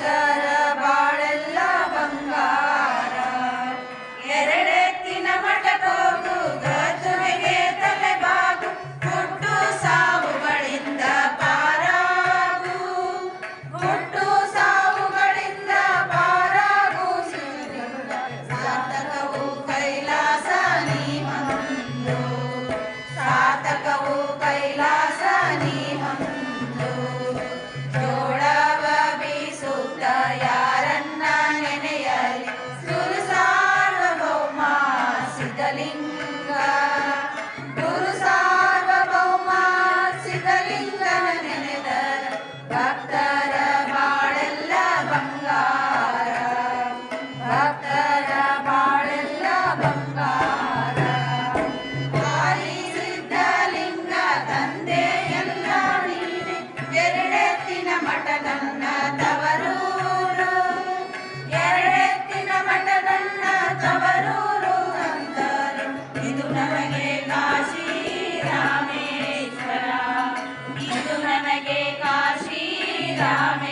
Doctor. ಮಠದನ್ನ ತವರೂರು ಎರಡೆತ್ತಿನ ಮಠದನ್ನ ತವರೂರು ಅಂದರು. ಇದು ನಮಗೆ ಕಾಶಿ ರಾಮೇಶ್ವರ. ಇದು ನಮಗೆ ಕಾಶಿ ರಾಮೇ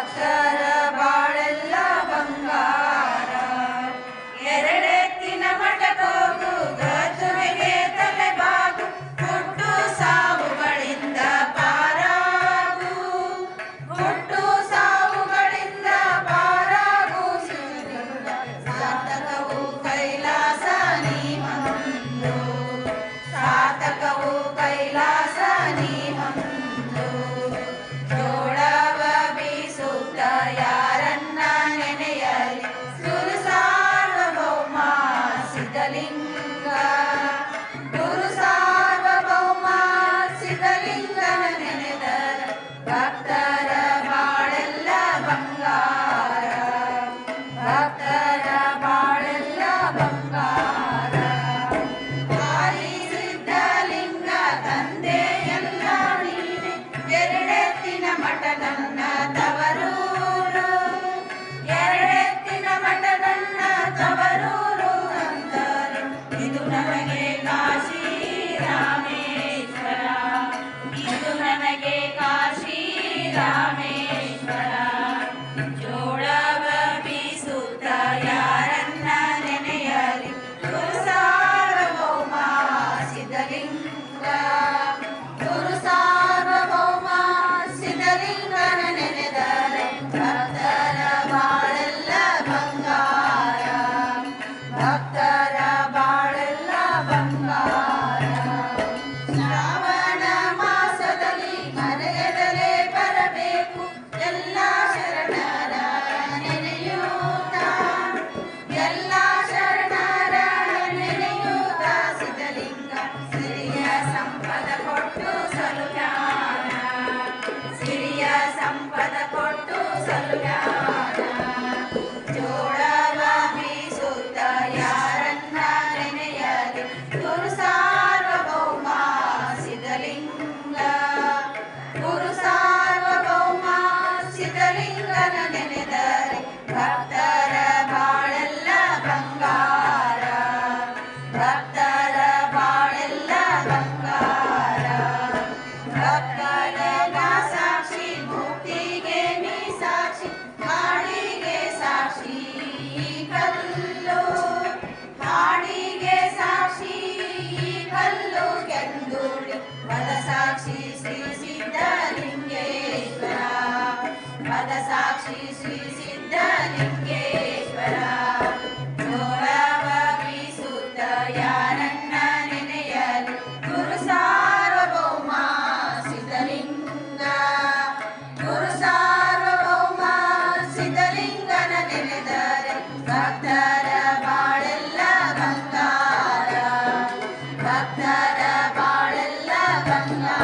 Doctor. ಎರಡೆತ್ತಿನ ಮಠದನ್ನ ತವರೂರು. ಎರಡೆತ್ತಿನ ಮಠದನ್ನ ತವರೂರು ಅಂದರು ಇದು ನನಗೆ ಕಾಶಿ ರಾಮೇಶ್ವರ. ಇದು ನನಗೆ ಕಾಶಿ പാടല്ല പന്നാ